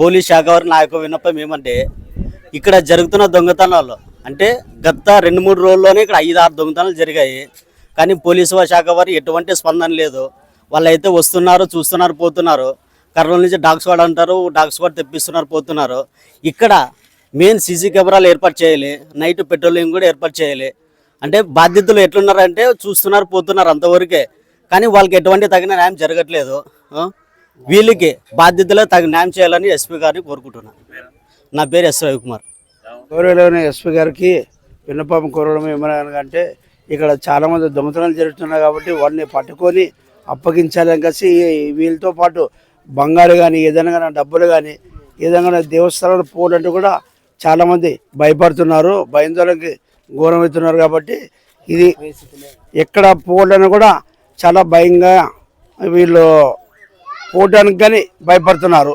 Police శాఖ వారి నా యొక్క విన్నపం ఏమంటే ఇక్కడ జరుగుతున్న దొంగతనాలు అంటే గత రెండు మూడు రోజుల్లోనే ఇక్కడ ఐదు ఆరు దొంగతనాలు జరిగాయి. కానీ పోలీసు శాఖ వారు ఎటువంటి స్పందన లేదు. వాళ్ళైతే వస్తున్నారు చూస్తున్నారు పోతున్నారు. కర్నూలు నుంచి డాగ్ స్క్వాడ్ అంటారు డాగ్ స్క్వాడ్ తెప్పిస్తున్నారు పోతున్నారు. ఇక్కడ మెయిన్ సీసీ కెమెరాలు ఏర్పాటు చేయాలి నైట్ పెట్రోలింగ్ కూడా ఏర్పాటు చేయాలి. అంటే బాధ్యతలు ఎట్లున్నారంటే చూస్తున్నారు పోతున్నారు అంతవరకే. కానీ వాళ్ళకి ఎటువంటి తగిన న్యాయం జరగట్లేదు. వీళ్ళకి బాధ్యతలో తగిన న్యాయం చేయాలని ఎస్పీ గారిని కోరుకుంటున్నాను నా పేరు ఎస్ రవికుమార్. గౌరవమైన ఎస్పీ గారికి విన్నపం కోరడం ఏమనగానంటే ఇక్కడ చాలామంది దొంగతనాలు జరుగుతున్నాయి కాబట్టి వాడిని పట్టుకొని అప్పగించాలని కలిసి వీళ్ళతో పాటు బంగారు కానీ ఏదైనా కానీ డబ్బులు కానీ ఏదైనా దేవస్థానాలు పోవాలంటే కూడా చాలామంది భయపడుతున్నారు భయందోళనకి ఘోరమవుతున్నారు కాబట్టి ఇది ఎక్కడ పోవడం కూడా చాలా భయంగా వీళ్ళు పోవడానికి కానీ భయపడుతున్నారు.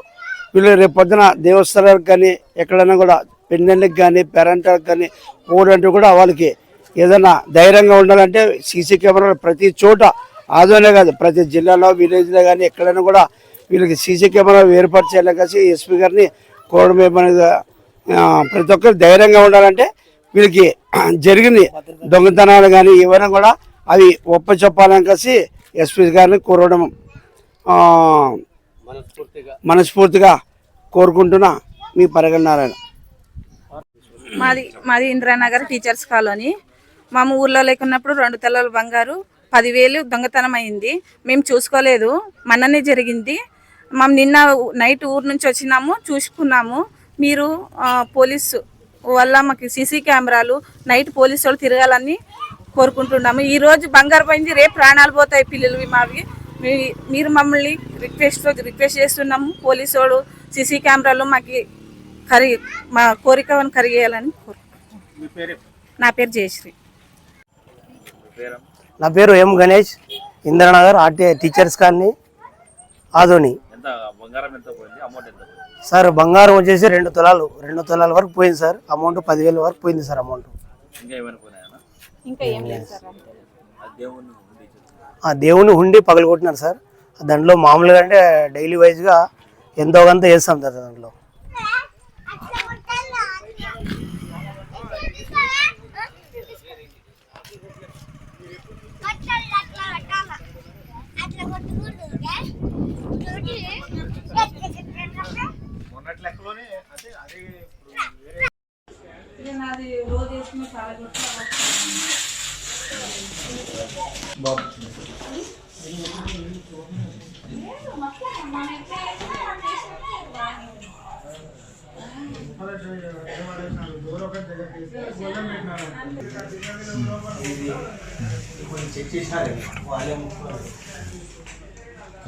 వీళ్ళు రేపు పొద్దున దేవస్థానాలకు కానీ ఎక్కడైనా కూడా పెళ్ళిళ్ళకి కానీ పెరంటాలకు కానీ పోవడానికి కూడా వాళ్ళకి ఏదైనా ధైర్యంగా ఉండాలంటే సీసీ కెమెరాలు ప్రతి చోట ఆదోనే కాదు. ప్రతి జిల్లాలో విలేజ్లో కానీ ఎక్కడైనా కూడా వీళ్ళకి సీసీ కెమెరా ఏర్పాటు చేయాలని కలిసి ఎస్పీ గారిని కోరడం ప్రతి ఒక్కరు ధైర్యంగా ఉండాలంటే వీళ్ళకి జరిగింది దొంగతనాలు కానీ ఏమైనా కూడా అవి ఒప్పచెప్పాలని కలిసి ఎస్పీ గారిని కోరడం మనస్ఫూర్తిగా. కోరుకుంటున్నా మీ పరగల నారాయణ మాది మాది ఇందిరానగర్ టీచర్స్ కాలనీ. మా ఊర్లో లేకున్నప్పుడు రెండు తలల బంగారు పదివేలు దొంగతనం అయింది మేము చూసుకోలేదు. మననే జరిగింది. మేము నిన్న నైట్ ఊరు నుంచి వచ్చినాము చూసుకున్నాము. మీరు పోలీసు వల్ల మాకు సీసీ కెమెరాలు నైట్ పోలీసు వాళ్ళు తిరగాలని కోరుకుంటున్నాము. ఈ రోజు బంగారు పోయింది రేపు ప్రాణాలు పోతాయి పిల్లలు మావి. మీరు మమ్మల్ని రిక్వెస్ట్ రిక్వెస్ట్ చేస్తున్నాము. పోలీసు వాళ్ళు సీసీ కెమెరాలు మాకు కరి మా కోరికను కరిగేయాలని కోరుకుంటున్నాను నా పేరు జయశ్రీ. నా పేరు M Ganesh. Indranagar RT teachers colony Adoni. Sir బంగారం వచ్చేసి రెండు తులాలు రెండు తులాల వరకు పోయింది సార్. అమౌంట్ పదివేల వరకు పోయింది సార్ అమౌంట్. ఇంకా ఏం లేదు సార్ ఆ దేవుని హుండి పగలగొట్టినారు సార్. దాంట్లో మామూలుగా అంటే డైలీ వైజ్గా ఎంతో కొంత వేస్తాం సార్ దాంట్లో.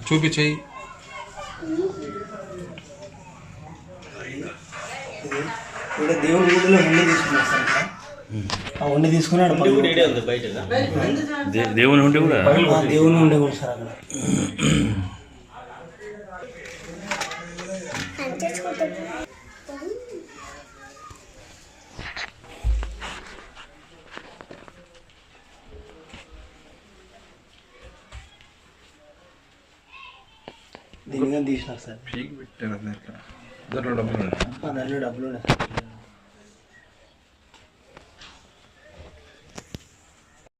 చూపించేయి. ఇక్కడ గుడిలో ముందు తీసుకున్నారు సార్ హుండి తీసుకున్నాడు దేవుని ఉండి కూడా? దేవుని హుండి కూడా సార్ అక్కడ. దీనిగా తీసినారు సార్. దాంట్లో డబ్బులు ఉన్నాయి. దాంట్లో డబ్బులు ఉన్నాయి సార్.